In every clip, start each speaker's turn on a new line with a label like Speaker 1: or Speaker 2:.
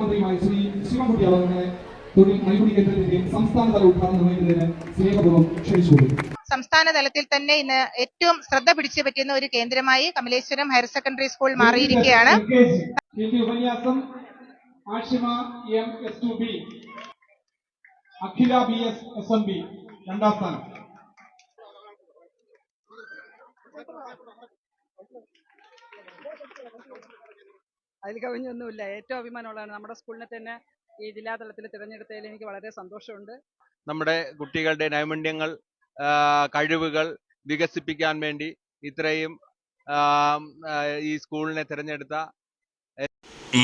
Speaker 1: മന്ത്രിയുമായ ശ്രീ ശിവൻകുട്ടി അവരുടെ തൊഴിൽ നൈപുണി കേന്ദ്രത്തിന്റെ സംസ്ഥാനതല ഉദ്ഘാടനം നിർവഹിക്കുന്നതിന് സ്നേഹപൂർവം ക്ഷണിച്ചുകൊള്ളുന്നു
Speaker 2: സംസ്ഥാന തലത്തിൽ തന്നെ ഇന്ന് ഏറ്റവും ശ്രദ്ധ പിടിച്ചു പറ്റുന്ന ഒരു കേന്ദ്രമായി കമലേശ്വരം ഹയർ സെക്കൻഡറി സ്കൂൾ മാറിയിരിക്കുകയാണ്.
Speaker 1: ഉപന്യാസം Ashima M S two B. Akhila B S S N B. രണ്ടാം സ്ഥാനം.
Speaker 3: അതിൽ കവിഞ്ഞൊന്നുമില്ല. ഏറ്റവും അഭിമാനമുള്ളതാണ് നമ്മുടെ സ്കൂളിനെ തന്നെ ഈ ജില്ലാതലത്തിൽ തിരഞ്ഞെടുത്തതിൽ എനിക്ക് വളരെ സന്തോഷമുണ്ട്.
Speaker 4: നമ്മുടെ കുട്ടികളുടെ നൈപുണ്യങ്ങൾ കഴിവുകൾ വികസിപ്പിക്കാൻ വേണ്ടി ഇത്രയും ഈ സ്കൂളിനെ തിരഞ്ഞെടുത്ത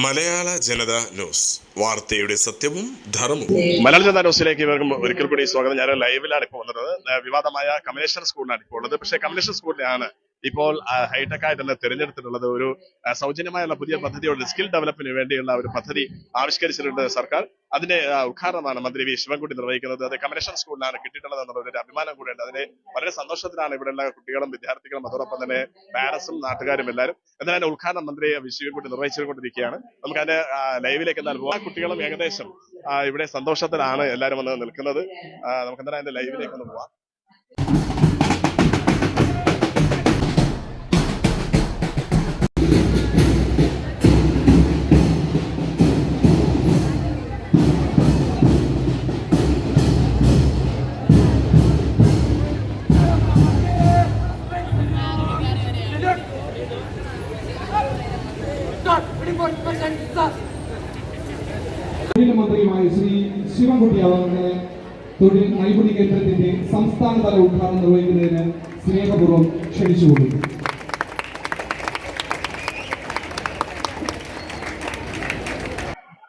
Speaker 5: മലയാള ജനത ന്യൂസ് വാർത്തയുടെ സത്യവും ധർമ്മവും.
Speaker 6: മലയാള ജനതാ ന്യൂസിലേക്ക് ഇവർക്കും ഒരിക്കൽ കൂടി സ്വാഗതം. ഞാൻ ലൈവിലാണ് ഇപ്പോൾ വന്നത് വിവാദമായ കമലേശ്വർ സ്കൂളിലാണ് ഇപ്പോൾ ഉള്ളത്. പക്ഷേ കമലേശ്വർ സ്കൂളിലാണ് ഇപ്പോൾ ഹൈടെക് ആയിട്ടുള്ള തിരഞ്ഞെടുത്തിട്ടുള്ളത് ഒരു സൗജന്യമായുള്ള പുതിയ പദ്ധതിയുള്ള സ്കിൽ ഡെവലപ്പിന് വേണ്ടിയുള്ള ഒരു പദ്ധതി ആവിഷ്കരിച്ചിട്ടുണ്ട് സർക്കാർ. അതിന്റെ ഉദ്ഘാടനമാണ് മന്ത്രി വി. ശിവൻകുട്ടി നിർവഹിക്കുന്നത്. അത് കമ്മീഷൻ സ്കൂളിലാണ് കിട്ടിയിട്ടുള്ളത് എന്നുള്ള ഒരു അഭിമാനം കൂടിയുണ്ട്. അതിന് വളരെ സന്തോഷത്തിലാണ് ഇവിടെയുള്ള കുട്ടികളും വിദ്യാർത്ഥികളും അതോടൊപ്പം തന്നെ പാരൻസും നാട്ടുകാരും എല്ലാവരും. എന്നാലും ഉദ്ഘാടനം മന്ത്രി വി. ശിവൻകുട്ടി നിർവഹിച്ചുകൊണ്ടിരിക്കുകയാണ്. നമുക്ക് അതിന്റെ ലൈവിലേക്ക് എന്നാൽ പോകാം കുട്ടികളും ഏകദേശം ഇവിടെ സന്തോഷത്തിലാണ് എല്ലാവരും വന്ന് നിൽക്കുന്നത്. നമുക്ക് എന്തായാലും അതിന്റെ ലൈവിലേക്ക് ഒന്ന് പോവാം.
Speaker 1: തൊഴിൽ നൈപുണ്യ കേന്ദ്രത്തിന്റെ സംസ്ഥാനതല ഉദ്ഘാടനം നിർവഹിക്കുന്നതിന് സ്നേഹപൂർവം ക്ഷണിച്ചുകൊള്ളുന്നു.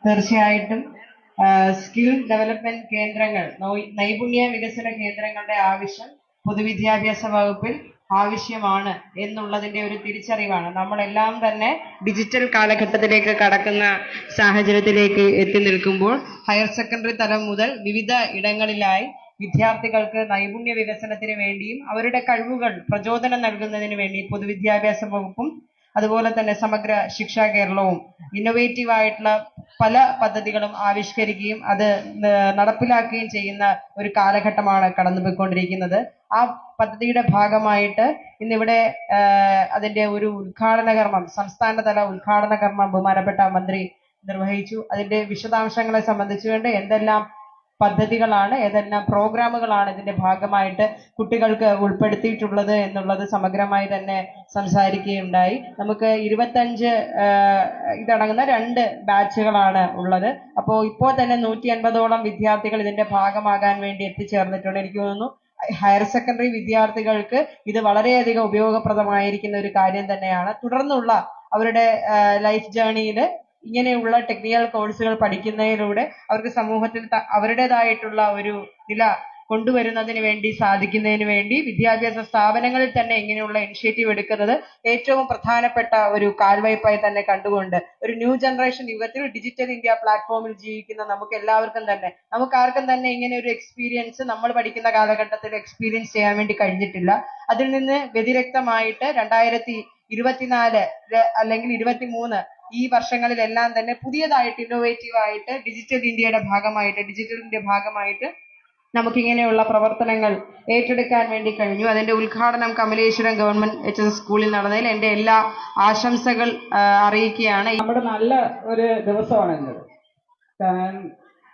Speaker 7: തീർച്ചയായിട്ടും സ്കിൽ ഡെവലപ്മെന്റ് കേന്ദ്രങ്ങൾ നൈപുണ്യ വികസന കേന്ദ്രങ്ങളുടെ ആവശ്യം പൊതുവിദ്യാഭ്യാസ വകുപ്പിൽ ആവശ്യമാണ് എന്നുള്ളതിന്റെ ഒരു തിരിച്ചറിവാണ്. നമ്മളെല്ലാം തന്നെ ഡിജിറ്റൽ കാലഘട്ടത്തിലേക്ക് കടക്കുന്ന സാഹചര്യത്തിലേക്ക് എത്തി നിൽക്കുമ്പോൾ ഹയർ സെക്കൻഡറി തലം മുതൽ വിവിധ ഇടങ്ങളിലായി വിദ്യാർത്ഥികൾക്ക് നൈപുണ്യ വികസനത്തിന് വേണ്ടിയും അവരുടെ കഴിവുകൾ പ്രചോദനം നൽകുന്നതിന് വേണ്ടി പൊതുവിദ്യാഭ്യാസ വകുപ്പും അതുപോലെ തന്നെ സമഗ്ര ശിക്ഷാ കേരളവും ഇന്നൊവേറ്റീവ് ആയിട്ടുള്ള പല പദ്ധതികളും ആവിഷ്കരിക്കുകയും അത് നടപ്പിലാക്കുകയും ചെയ്യുന്ന ഒരു കാലഘട്ടമാണ് കടന്നുപോയിക്കൊണ്ടിരിക്കുന്നത്. ആ പദ്ധതിയുടെ ഭാഗമായിട്ട് ഇന്നിവിടെ അതിന്റെ ഒരു ഉദ്ഘാടന കർമ്മം സംസ്ഥാനതല ഉദ്ഘാടന കർമ്മം ബഹുമാനപ്പെട്ട മന്ത്രി നിർവഹിച്ചു. അതിന്റെ വിശദാംശങ്ങളെ സംബന്ധിച്ചുകൊണ്ട് എന്തെല്ലാം പദ്ധതികളാണ് ഏതെല്ലാം പ്രോഗ്രാമുകളാണ് ഇതിന്റെ ഭാഗമായിട്ട് കുട്ടികൾക്ക് ഉൾപ്പെടുത്തിയിട്ടുള്ളത് എന്നുള്ളത് സമഗ്രമായി തന്നെ സംസാരിക്കുകയുണ്ടായി. നമുക്ക് ഇരുപത്തഞ്ച് ഇതടങ്ങുന്ന രണ്ട് ബാച്ചുകളാണ് ഉള്ളത്. അപ്പോൾ ഇപ്പോൾ തന്നെ നൂറ്റി അൻപതോളം വിദ്യാർത്ഥികൾ ഇതിന്റെ ഭാഗമാകാൻ വേണ്ടി എത്തിച്ചേർന്നിട്ടുണ്ട്. എനിക്ക് തോന്നുന്നു ഹയർ സെക്കൻഡറി വിദ്യാർത്ഥികൾക്ക് ഇത് വളരെയധികം ഉപയോഗപ്രദമായിരിക്കുന്ന ഒരു കാര്യം തന്നെയാണ്. തുടർന്നുള്ള അവരുടെ ലൈഫ് ജേണിയിൽ ഇങ്ങനെയുള്ള ടെക്നിക്കൽ കോഴ്സുകൾ പഠിക്കുന്നതിലൂടെ അവർക്ക് സമൂഹത്തിൽ അവരുടേതായിട്ടുള്ള ഒരു നില കൊണ്ടുവരുന്നതിന് വേണ്ടി സാധിക്കുന്നതിന് വേണ്ടി വിദ്യാഭ്യാസ സ്ഥാപനങ്ങളിൽ തന്നെ ഇങ്ങനെയുള്ള ഇനിഷ്യേറ്റീവ് എടുക്കുന്നത് ഏറ്റവും പ്രധാനപ്പെട്ട ഒരു കാൽവയ്പായി തന്നെ കണ്ടുകൊണ്ട് ഒരു ന്യൂ ജനറേഷൻ യുഗത്തിൽ ഡിജിറ്റൽ ഇന്ത്യ പ്ലാറ്റ്ഫോമിൽ ജീവിക്കുന്ന നമുക്ക് എല്ലാവർക്കും തന്നെ നമുക്ക് ആർക്കും തന്നെ ഇങ്ങനെ ഒരു എക്സ്പീരിയൻസ് നമ്മൾ പഠിക്കുന്ന കാലഘട്ടത്തിൽ എക്സ്പീരിയൻസ് ചെയ്യാൻ വേണ്ടി കഴിഞ്ഞിട്ടില്ല. അതിൽ നിന്ന് വ്യതിരക്തമായിട്ട് രണ്ടായിരത്തി ഇരുപത്തിനാല് അല്ലെങ്കിൽ ഇരുപത്തിമൂന്ന് ഈ വർഷങ്ങളിലെല്ലാം തന്നെ പുതിയതായിട്ട് ഇന്നോവേറ്റീവ് ആയിട്ട് ഡിജിറ്റൽ ഇന്ത്യയുടെ ഭാഗമായിട്ട് ഡിജിറ്റലിന്റെ ഭാഗമായിട്ട് നമുക്കിങ്ങനെയുള്ള പ്രവർത്തനങ്ങൾ ഏറ്റെടുക്കാൻ വേണ്ടി കഴിഞ്ഞു. അതിന്റെ ഉദ്ഘാടനം കമലേശ്വരം ഗവൺമെന്റ് എച്ച് എസ് സ്കൂളിൽ നടന്നതിൽ എന്റെ എല്ലാ ആശംസകൾ അറിയിക്കുകയാണ്.
Speaker 3: നമ്മുടെ നല്ല ഒരു ദിവസമാണ് കാരണം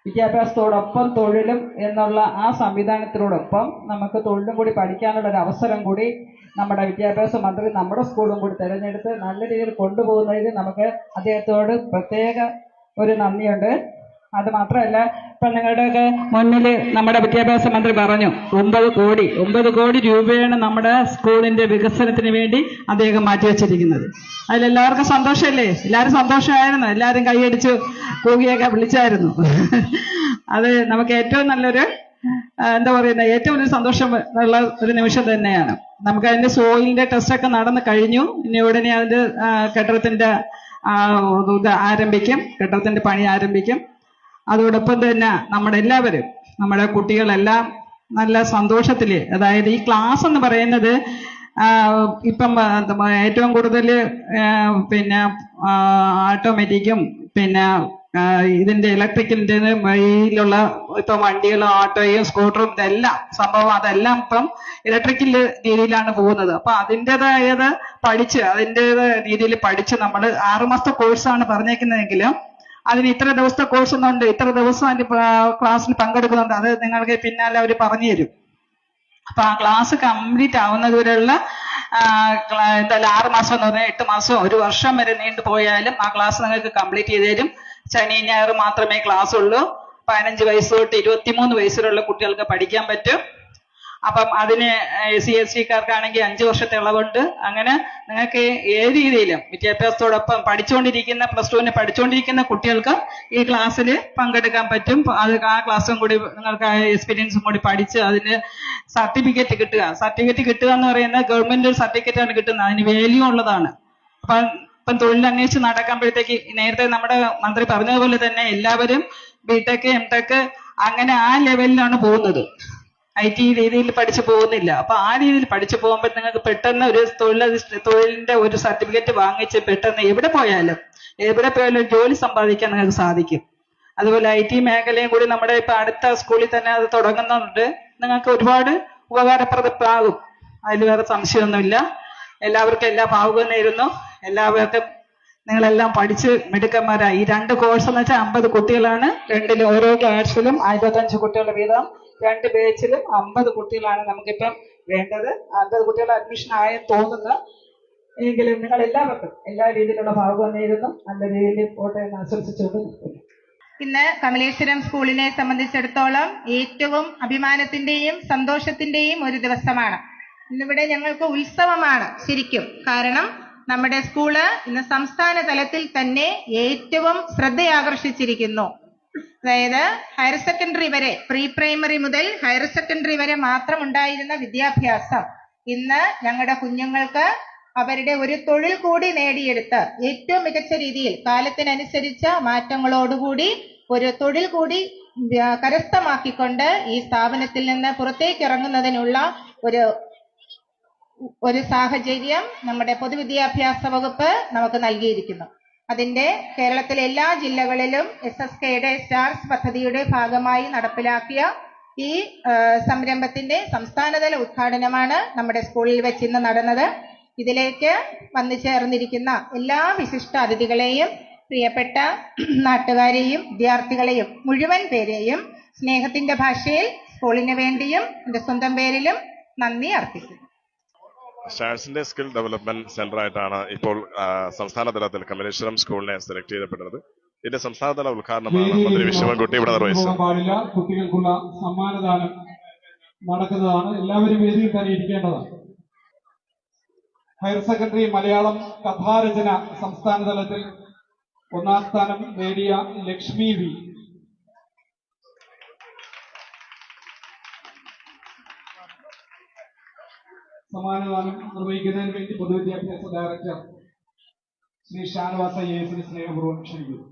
Speaker 3: വിദ്യാഭ്യാസത്തോടൊപ്പം തൊഴിലും എന്നുള്ള ആ സംവിധാനത്തിനോടൊപ്പം നമുക്ക് തൊഴിലും കൂടി പഠിക്കാനുള്ള ഒരു അവസരം കൂടി നമ്മുടെ വിദ്യാഭ്യാസ മന്ത്രി നമ്മുടെ സ്കൂളും കൂടി തിരഞ്ഞെടുത്ത് നല്ല രീതിയിൽ കൊണ്ടുപോകുന്നതിന് നമുക്ക് അദ്ദേഹത്തോട് പ്രത്യേക ഒരു നന്ദിയുണ്ട്. അത് മാത്രമല്ല ഇപ്പൊ നിങ്ങളുടെയൊക്കെ മുന്നിൽ നമ്മുടെ വിദ്യാഭ്യാസ മന്ത്രി പറഞ്ഞു ഒമ്പത് കോടി ഒമ്പത് കോടി രൂപയാണ് നമ്മുടെ സ്കൂളിന്റെ വികസനത്തിന് വേണ്ടി അദ്ദേഹം മാറ്റിവെച്ചിരിക്കുന്നത്. അതിലെല്ലാവർക്കും സന്തോഷമല്ലേ? എല്ലാവരും സന്തോഷമായിരുന്നു. എല്ലാവരും കൈയടിച്ചു കൂകിയൊക്കെ വിളിച്ചായിരുന്നു. അത് നമുക്ക് ഏറ്റവും നല്ലൊരു എന്താ പറയുന്നത് ഏറ്റവും വലിയ സന്തോഷം ഉള്ള ഒരു നിമിഷം തന്നെയാണ്. നമുക്ക് അതിന്റെ സോയിലിന്റെ ടെസ്റ്റ് ഒക്കെ നടന്നു കഴിഞ്ഞു. ഇനി ഉടനെ അതിന്റെ കെട്ടിടത്തിന്റെ ഇത് ആരംഭിക്കും. കെട്ടിടത്തിന്റെ പണി ആരംഭിക്കും. അതോടൊപ്പം തന്നെ നമ്മുടെ എല്ലാവരും നമ്മുടെ കുട്ടികളെല്ലാം നല്ല സന്തോഷത്തിൽ അതായത് ഈ ക്ലാസ് എന്ന് പറയുന്നത് ഇപ്പം ഏറ്റവും കൂടുതൽ പിന്നെ ഓട്ടോമാറ്റിക്കും പിന്നെ ഇതിന്റെ ഇലക്ട്രിക്കിന്റെ വഴിയിലുള്ള ഇപ്പം വണ്ടികളും ഓട്ടോയും സ്കൂട്ടറും ഇതെല്ലാം സംഭവം അതെല്ലാം ഇപ്പം ഇലക്ട്രിക്കൽ രീതിയിലാണ് പോകുന്നത്. അപ്പൊ അതിന്റെതായത് പഠിച്ച് അതിന്റെ രീതിയിൽ പഠിച്ച് നമ്മൾ ആറുമാസത്തെ കോഴ്സാണ് പറഞ്ഞേക്കുന്നതെങ്കിലും അതിന് ഇത്ര ദിവസത്തെ കോഴ്സ് ഒന്നുണ്ട് ഇത്ര ദിവസം അതിന്റെ ക്ലാസ്സിൽ പങ്കെടുക്കുന്നുണ്ട്. അത് നിങ്ങൾക്ക് പിന്നാലെ അവർ പറഞ്ഞു തരും. അപ്പൊ ആ ക്ലാസ് കംപ്ലീറ്റ് ആവുന്നത് എന്തായാലും ആറ് മാസം എന്ന് പറഞ്ഞാൽ എട്ട് മാസം ഒരു വർഷം വരെ നീണ്ടു പോയാലും ആ ക്ലാസ് നിങ്ങൾക്ക് കംപ്ലീറ്റ് ചെയ്ത് തരും. ശനി ഞായർ മാത്രമേ ക്ലാസ് ഉള്ളൂ. പതിനഞ്ച് വയസ്സ് തൊട്ട് ഇരുപത്തിമൂന്ന് വയസ്സിലുള്ള കുട്ടികൾക്ക് പഠിക്കാൻ പറ്റും. അപ്പം അതിന് സി എസ് സിക്കാർക്കാണെങ്കിൽ അഞ്ച് വർഷത്തെ ഇളവുണ്ട്. അങ്ങനെ നിങ്ങൾക്ക് ഏത് രീതിയിലും വിദ്യാഭ്യാസത്തോടൊപ്പം പഠിച്ചുകൊണ്ടിരിക്കുന്ന പ്ലസ് ടുവിന് പഠിച്ചുകൊണ്ടിരിക്കുന്ന കുട്ടികൾക്ക് ഈ ക്ലാസ്സിൽ പങ്കെടുക്കാൻ പറ്റും. അത് ആ ക്ലാസ്സും കൂടി നിങ്ങൾക്ക് ആ എക്സ്പീരിയൻസും കൂടി പഠിച്ച് അതിന് സർട്ടിഫിക്കറ്റ് കിട്ടുക. സർട്ടിഫിക്കറ്റ് കിട്ടുക എന്ന് പറയുന്നത് ഗവൺമെന്റ് സർട്ടിഫിക്കറ്റ് ആണ് കിട്ടുന്നത്. അതിന് വാല്യൂ ഉള്ളതാണ്. അപ്പം ഇപ്പം തൊഴിൽ അന്വേഷിച്ച് നടക്കുമ്പോഴത്തേക്ക് നേരത്തെ നമ്മുടെ മന്ത്രി പറഞ്ഞതുപോലെ തന്നെ എല്ലാവരും ബിടെക് എം ടെക് അങ്ങനെ ആ ലെവലിലാണ് പോകുന്നത്. ഐ ടി രീതിയിൽ പഠിച്ചു പോകുന്നില്ല. അപ്പൊ ആ രീതിയിൽ പഠിച്ചു പോകുമ്പോൾ നിങ്ങൾക്ക് പെട്ടെന്ന് ഒരു തൊഴിലധിഷ്ഠ തൊഴിലിന്റെ ഒരു സർട്ടിഫിക്കറ്റ് വാങ്ങിച്ച് പെട്ടെന്ന് എവിടെ പോയാലും എവിടെ പോയാലും ജോലി സമ്പാദിക്കാൻ നിങ്ങൾക്ക് സാധിക്കും. അതുപോലെ ഐ ടി മേഖലയും കൂടി നമ്മുടെ ഇപ്പൊ അടുത്ത സ്കൂളിൽ തന്നെ അത് തുടങ്ങുന്നുണ്ട്. നിങ്ങൾക്ക് ഒരുപാട് ഉപകാരപ്രദമാകും അതിൽ വേറെ സംശയമൊന്നുമില്ല. എല്ലാവർക്കും എല്ലാ ഭാവുകവും നേരുന്നു. എല്ലാവർക്കും നിങ്ങളെല്ലാം പഠിച്ച് മിടുക്കന്മാരായി. ഈ രണ്ട് കോഴ്സ് എന്ന് വെച്ചാൽ അമ്പത് കുട്ടികളാണ്. രണ്ടിലും ഓരോ ക്ലാസ്സിലും അമ്പത്തഞ്ച് കുട്ടികൾ വീതം. രണ്ട് ബേച്ചിലും അമ്പത് കുട്ടികളാണ് നമുക്കിപ്പം വേണ്ടത്. അമ്പത് കുട്ടികൾ അഡ്മിഷൻ ആയെന്ന് തോന്നുന്നു. എങ്കിലും നിങ്ങൾ എല്ലാവർക്കും എല്ലാ രീതിയിലുള്ള ഭാഗവും നേരുന്നു. നല്ല രീതിയിൽ പോട്ടെ എന്ന് ആശംസിച്ചുകൊണ്ട്
Speaker 2: ഇന്ന് കമലേശ്വരം സ്കൂളിനെ സംബന്ധിച്ചിടത്തോളം ഏറ്റവും അഭിമാനത്തിന്റെയും സന്തോഷത്തിന്റെയും ഒരു ദിവസമാണ്. ഇന്നിവിടെ ഞങ്ങൾക്ക് ഉത്സവമാണ് ശരിക്കും. കാരണം നമ്മുടെ സ്കൂൾ ഇന്ന് സംസ്ഥാന തലത്തിൽ തന്നെ ഏറ്റവും ശ്രദ്ധയാകർഷിച്ചിരിക്കുന്നു. അതായത് ഹയർ സെക്കൻഡറി വരെ പ്രീ പ്രൈമറി മുതൽ ഹയർ സെക്കൻഡറി വരെ മാത്രം ഉണ്ടായിരുന്ന വിദ്യാഭ്യാസം ഇന്ന് ഞങ്ങളുടെ കുഞ്ഞുങ്ങൾക്ക് അവരുടെ ഒരു തൊഴിൽ കൂടി നേടിയെടുത്ത് ഏറ്റവും മികച്ച രീതിയിൽ കാലത്തിനനുസരിച്ച മാറ്റങ്ങളോടുകൂടി ഒരു തൊഴിൽ കൂടി കരസ്ഥമാക്കി കരസ്ഥമാക്കിക്കൊണ്ട് ഈ സ്ഥാപനത്തിൽ നിന്ന് പുറത്തേക്ക് ഇറങ്ങുന്നതിനുള്ള ഒരു ഒരു സാഹചര്യം നമ്മുടെ പൊതുവിദ്യാഭ്യാസ വകുപ്പ് നമുക്ക് നൽകിയിരിക്കുന്നു. അതിന്റെ കേരളത്തിലെ എല്ലാ ജില്ലകളിലും എസ് എസ് കെയുടെ സ്റ്റാർസ് പദ്ധതിയുടെ ഭാഗമായി നടപ്പിലാക്കിയ ഈ സംരംഭത്തിന്റെ സംസ്ഥാനതല ഉദ്ഘാടനമാണ് നമ്മുടെ സ്കൂളിൽ വെച്ച് ഇന്ന് നടന്നത്. ഇതിലേക്ക് വന്നു ചേർന്നിരിക്കുന്ന എല്ലാ വിശിഷ്ട അതിഥികളെയും പ്രിയപ്പെട്ട നാട്ടുകാരെയും വിദ്യാർത്ഥികളെയും മുഴുവൻ പേരെയും സ്നേഹത്തിന്റെ ഭാഷയിൽ സ്കൂളിന് വേണ്ടിയും എന്റെ സ്വന്തം പേരിലും നന്ദി അർപ്പിക്കുന്നു.
Speaker 6: സ്റ്റാർസിന്റെ സ്കിൽ ഡെവലപ്മെന്റ് സെന്റർ ആയിട്ടാണ് ഇപ്പോൾ സംസ്ഥാന തലത്തിൽ കമലേശ്വരം സ്കൂളിനെ സെലക്ട് ചെയ്യപ്പെടുന്നത് ഇതിന്റെ സംസ്ഥാനതല ഉദ്ഘാടനമാണ് മന്ത്രി വിശ്വൻകുട്ടി ഇവിടെ നിർവഹിച്ചത്.
Speaker 1: പാടില്ല കുട്ടികൾക്കുള്ള സമ്മാനദാനം നടക്കുന്നതാണ്. എല്ലാവരും വേദിയിൽ തന്നെ ഇരിക്കേണ്ടതാണ്. ഹയർ സെക്കൻഡറി മലയാളം കഥാരചന സംസ്ഥാന തലത്തിൽ ഒന്നാം സ്ഥാനം നേടിയ ലക്ഷ്മി വി. സമ്മാനദാനം നിർവഹിക്കുന്നതിന് വേണ്ടി പൊതുവിദ്യാഭ്യാസ ഡയറക്ടർ ശ്രീ ഷാനവാസ എ എസിന് സ്നേഹപൂർവം ക്ഷണിക്കുന്നു.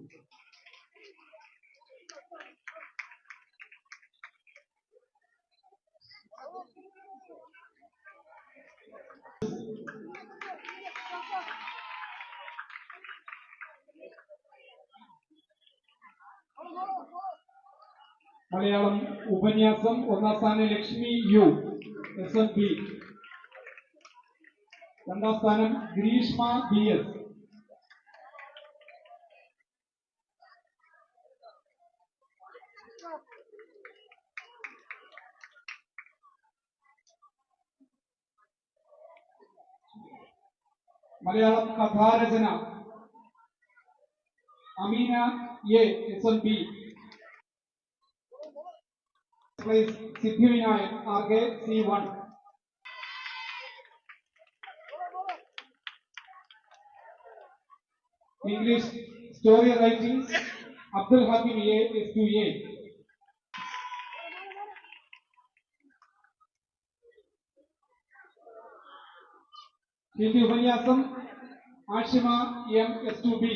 Speaker 1: മലയാളം ഉപന്യാസം ഒന്നാം സ്ഥാനം Lakshmi U S N P രണ്ടാം സ്ഥാനം Greeshma B S Malayalam കഥാരചന Ameena A S N P Siddhivinayak R K C one English story writing Abdul Hakeem A S two A Hindi ഉപന്യാസം Ashima M S two B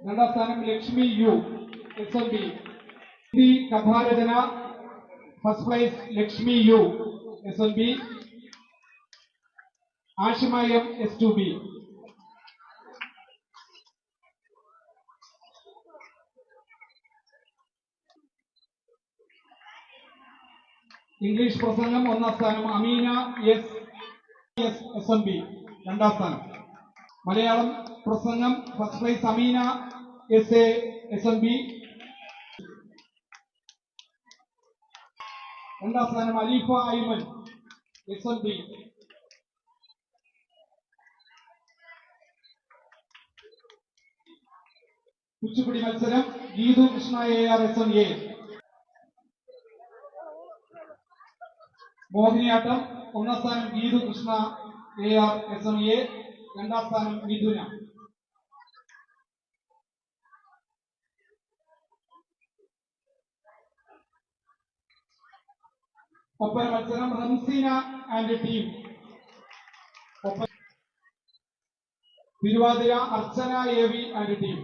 Speaker 1: രണ്ടാം സ്ഥാനം Lakshmi U S M B Hindi കഥാരചന first prize Lakshmi U S N B Ashima M S two B English പ്രസംഗം ഒന്നാം സ്ഥാനം Ameena S S S M B രണ്ടാം സ്ഥാനം. മലയാളം പ്രസംഗം first prize Ameena S A S M B രണ്ടാം സ്ഥാനം Aleefa Aiman S M B Kuchipudi മത്സരം Geethu Krishna A R S M A Mohiniyattam ഒന്നാം സ്ഥാനം Geethu Krishna A R S M A രണ്ടാം സ്ഥാനം മിഥുന. ഒപ്പം മത്സരം റംസീന ആൻഡ് ടീം ഒപ്പം Thiruvathira Archana A V and team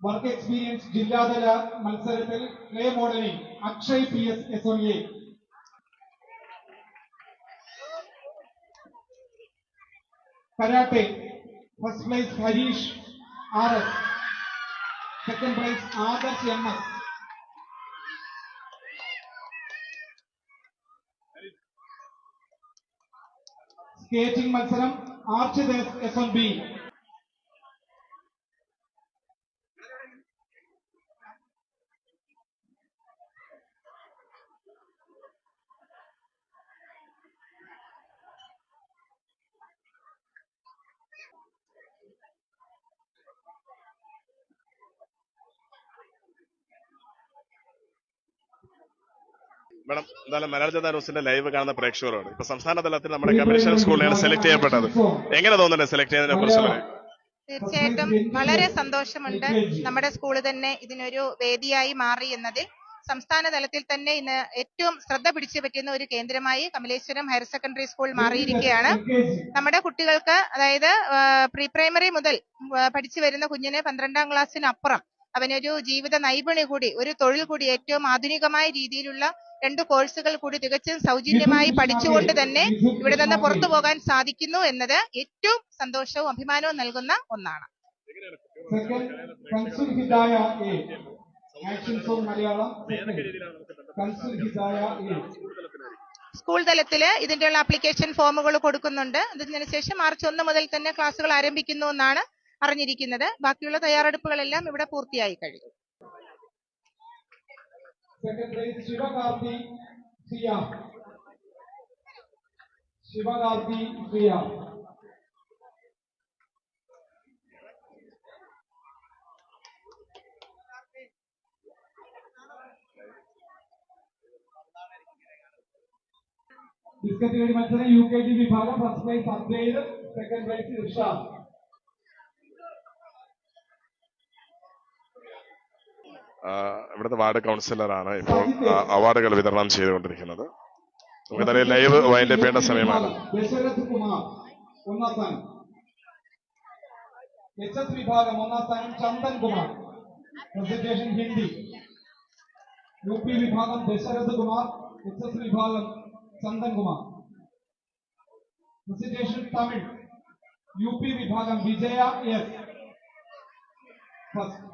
Speaker 1: work experience ജില്ലാതല മത്സരത്തിൽ clay modelling Akshay P S S O A. Karate first prize Harish R S. Second prize Adarsh M S. Skating മത്സരം ആർച്ച് S M B
Speaker 6: madam എന്തായാലും മലയാള ജനതാ ന്യൂസിന്റെ live കാണുന്ന പ്രേക്ഷകരോട് ഇപ്പൊ സംസ്ഥാന തലത്തിൽ നമ്മുടെ കമ്മീഷൻ സ്കൂളിലാണ് സെലക്ട് ചെയ്യപ്പെട്ടത്. എങ്ങനെ തോന്നുന്നുണ്ട് സെലക്ട് ചെയ്തതിനെ കുറിച്ചുള്ള
Speaker 2: തീർച്ചയായിട്ടും വളരെ സന്തോഷമുണ്ട്. നമ്മുടെ സ്കൂൾ തന്നെ ഇതിനൊരു വേദിയായി മാറി എന്നതിൽ സംസ്ഥാന തലത്തിൽ തന്നെ ഇന്ന് ഏറ്റവും ശ്രദ്ധ പിടിച്ചു പറ്റുന്ന ഒരു കേന്ദ്രമായി കമലേശ്വരം ഹയർ സെക്കൻഡറി സ്കൂൾ മാറിയിരിക്കുകയാണ്. നമ്മുടെ കുട്ടികൾക്ക് അതായത് പ്രീ പ്രൈമറി മുതൽ പഠിച്ചു വരുന്ന കുഞ്ഞിന് പന്ത്രണ്ടാം ക്ലാസ്സിനപ്പുറം അവനൊരു ജീവിത നൈപുണി കൂടി ഒരു തൊഴിൽ കൂടി ഏറ്റവും ആധുനികമായ രീതിയിലുള്ള രണ്ട് കോഴ്സുകൾ കൂടി തികച്ചും സൗജന്യമായി പഠിച്ചുകൊണ്ട് തന്നെ ഇവിടെ നിന്ന് പുറത്തു പോകാൻ സാധിക്കുന്നു എന്നത് ഏറ്റവും സന്തോഷവും അഭിമാനവും നൽകുന്ന ഒന്നാണ്. സ്കൂൾ തലത്തിൽ ഇതിന്റെയുള്ള ആപ്ലിക്കേഷൻ ഫോമുകൾ കൊടുക്കുന്നുണ്ട്. അതിനുശേഷം മാർച്ച് ഒന്ന് മുതൽ തന്നെ ക്ലാസ്സുകൾ ആരംഭിക്കുന്നു എന്നാണ് അറിഞ്ഞിരിക്കുന്നത്. ബാക്കിയുള്ള തയ്യാറെടുപ്പുകളെല്ലാം ഇവിടെ പൂർത്തിയായി കഴിഞ്ഞു.
Speaker 1: പ്രൈസ് ശിവകാർത്തി സിയ. ശിവകാർത്തി സിയ. ബിസ്ക്കറ്റ് കളി മത്സരം യു കെ ജി വിഭാഗം first prize Advaith second prize Irshad
Speaker 6: ഇവിടുത്തെ വാർഡ് കൗൺസിലറാണ് ഇപ്പോൾ അവാർഡുകൾ വിതരണം ചെയ്തുകൊണ്ടിരിക്കുന്നത്. ലൈവ് വൈൻഡപ്പ് ചെയ്യേണ്ട സമയമാണ്.
Speaker 1: വിഭാഗം ഒന്നാം സ്ഥാനം പ്രസന്റേഷൻ ഹിന്ദി. വിഭാഗം പ്രസന്റേഷൻ തമിഴ്. യു പി വിഭാഗം വിജയ എസ്. ഫസ്റ്റ്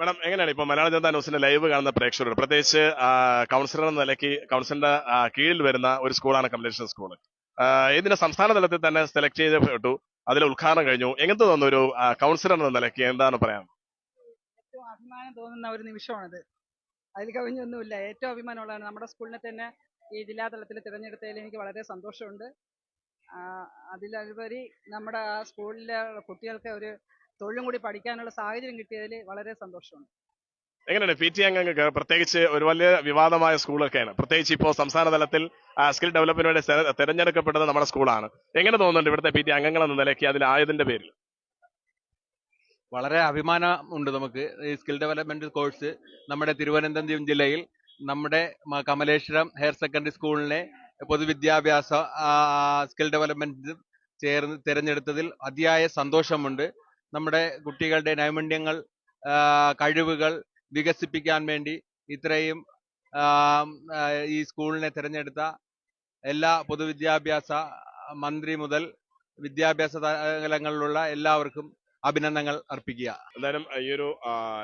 Speaker 6: മാഡം എങ്ങനെയാണ് ഇപ്പൊ മലയാള ജനതാ ന്യൂസിന്റെ ലൈവ് കാണുന്ന പ്രേക്ഷകരോട്? പ്രത്യേകിച്ച് കൗൺസിലർ എന്ന നിലയ്ക്ക് കൗൺസിലിന്റെ കീഴിൽ വരുന്ന ഒരു സ്കൂളാണ് കമലേഷൻ സ്കൂൾ ഇതിന്റെ സംസ്ഥാന തലത്തിൽ തന്നെ സെലക്ട് ചെയ്യപ്പെട്ടു. അതിൽ ഉദ്ഘാടനം കഴിഞ്ഞു. എങ്ങനത്തെ തോന്നുന്നു ഒരു കൗൺസിലർ എന്ന നിലയ്ക്ക്? എന്താണ് പറയാൻ?
Speaker 3: ഏറ്റവും അഭിമാനം തോന്നുന്ന ഒരു നിമിഷമാണിത്. അതിൽ കവിഞ്ഞൊന്നുമില്ല. ഏറ്റവും അഭിമാനമുള്ളതാണ് നമ്മുടെ സ്കൂളിനെ തന്നെ ഈ ജില്ലാ തലത്തിൽ തിരഞ്ഞെടുത്തതിൽ എനിക്ക് വളരെ സന്തോഷമുണ്ട്. അതിലുപരി നമ്മുടെ ആ സ്കൂളിലെ കുട്ടികൾക്ക് ഒരു തൊഴിലും കൂടി പഠിക്കാനുള്ള സാഹചര്യം കിട്ടിയതിൽ വളരെ സന്തോഷമുണ്ട്
Speaker 6: എങ്ങനെയാണ് പി ടി അംഗങ്ങൾക്ക് പ്രത്യേകിച്ച് ഒരു വലിയ വിവാദമായ സ്കൂളൊക്കെയാണ്. പ്രത്യേകിച്ച് ഇപ്പോൾ സംസ്ഥാന തലത്തിൽ സ്കിൽ ഡെവലപ്പിന് വേണ്ടി തിരഞ്ഞെടുക്കപ്പെട്ടത് നമ്മുടെ സ്കൂളാണ്. എങ്ങനെ തോന്നുന്നുണ്ട് ഇവിടുത്തെ പി ടി അംഗങ്ങൾ എന്ന നിലയ്ക്ക് അതിൽ അതിലായതിന്റെ പേരിൽ?
Speaker 4: വളരെ അഭിമാനമുണ്ട് നമുക്ക്. ഈ സ്കിൽ ഡെവലപ്മെന്റ് കോഴ്സ് നമ്മുടെ തിരുവനന്തപുരം ജില്ലയിൽ നമ്മുടെ കമലേശ്വരം ഹയർ സെക്കൻഡറി സ്കൂളിനെ പൊതുവിദ്യാഭ്യാസ സ്കിൽ ഡെവലപ്മെന്റ് ചേർന്ന് തിരഞ്ഞെടുത്തതിൽ അതിയായ സന്തോഷമുണ്ട്. നമ്മുടെ കുട്ടികളുടെ നൈപുണ്യങ്ങൾ കഴിവുകൾ വികസിപ്പിക്കാൻ വേണ്ടി ഇത്രയും ഈ സ്കൂളിനെ തിരഞ്ഞെടുത്ത എല്ലാ പൊതുവിദ്യാഭ്യാസ മന്ത്രി മുതൽ വിദ്യാഭ്യാസ തലങ്ങളിലുള്ള എല്ലാവർക്കും അഭിനന്ദനങ്ങൾ അർപ്പിക്കുക.
Speaker 6: എന്തായാലും ഈ ഒരു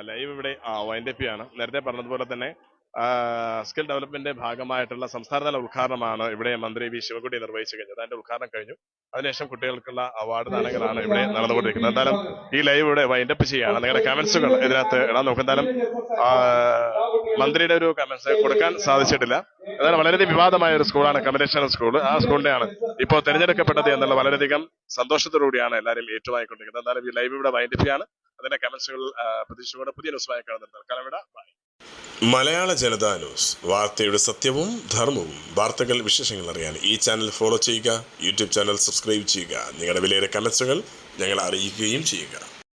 Speaker 6: ലൈവ് ഇവിടെ വൈൻഡപ്പ് ചെയ്യാണ്. നേരത്തെ പറഞ്ഞതുപോലെ തന്നെ സ്കിൽ ഡെവലപ്മെന്റിന്റെ ഭാഗമായിട്ടുള്ള സംസ്ഥാനതല ഉദ്ഘാടനമാണ് ഇവിടെ മന്ത്രി വി. ശിവൻകുട്ടി നിർവഹിച്ചു കഴിഞ്ഞത്. അതിന്റെ ഉദ്ഘാടനം കഴിഞ്ഞു. അതിനുശേഷം കുട്ടികൾക്കുള്ള അവാർഡ് ദാനങ്ങളാണ് ഇവിടെ നടന്നുകൊണ്ടിരിക്കുന്നത്. എന്തായാലും ഈ ലൈവ് ഇവിടെ വൈൻഡപ്പ് ചെയ്യാണ് നിങ്ങളുടെ കമന്റ്സുകൾ ഇതിനകത്ത് ഇടാൻ നോക്കും. എന്തായാലും മന്ത്രിയുടെ ഒരു കമന്റ്സ് കൊടുക്കാൻ സാധിച്ചിട്ടില്ല. എന്നാലും വളരെയധികം വിവാദമായ ഒരു സ്കൂളാണ് കമലേശ്വരം സ്കൂൾ ആ സ്കൂളിന്റെയാണ് ഇപ്പോൾ തിരഞ്ഞെടുക്കപ്പെട്ടത് എന്നുള്ള വളരെയധികം സന്തോഷത്തോടുകൂടിയാണ് എല്ലാവരും ഏറ്റുവാങ്ങിക്കൊണ്ടിരിക്കുന്നത്. എന്തായാലും ഈ ലൈവ് ഇവിടെ വൈൻഡപ്പ് ചെയ്യാണ് അതിന്റെ കമന്റ്സുകൾ പ്രതീക്ഷയോടെ പുതിയ ന്യൂസുമായി കാണുന്നത് കലവിട ബൈ
Speaker 5: മലയാള ജനതാ ന്യൂസ് വാർത്തയുടെ സത്യവും ധർമ്മവും. വാർത്തകൾ വിശേഷങ്ങൾ അറിയാൻ ഈ ചാനൽ ഫോളോ ചെയ്യുക യൂട്യൂബ് ചാനൽ സബ്സ്ക്രൈബ് ചെയ്യുക. നിങ്ങളുടെ വിലയേറെ കമൻസുകൾ ഞങ്ങളെ അറിയിക്കുകയും ചെയ്യുക.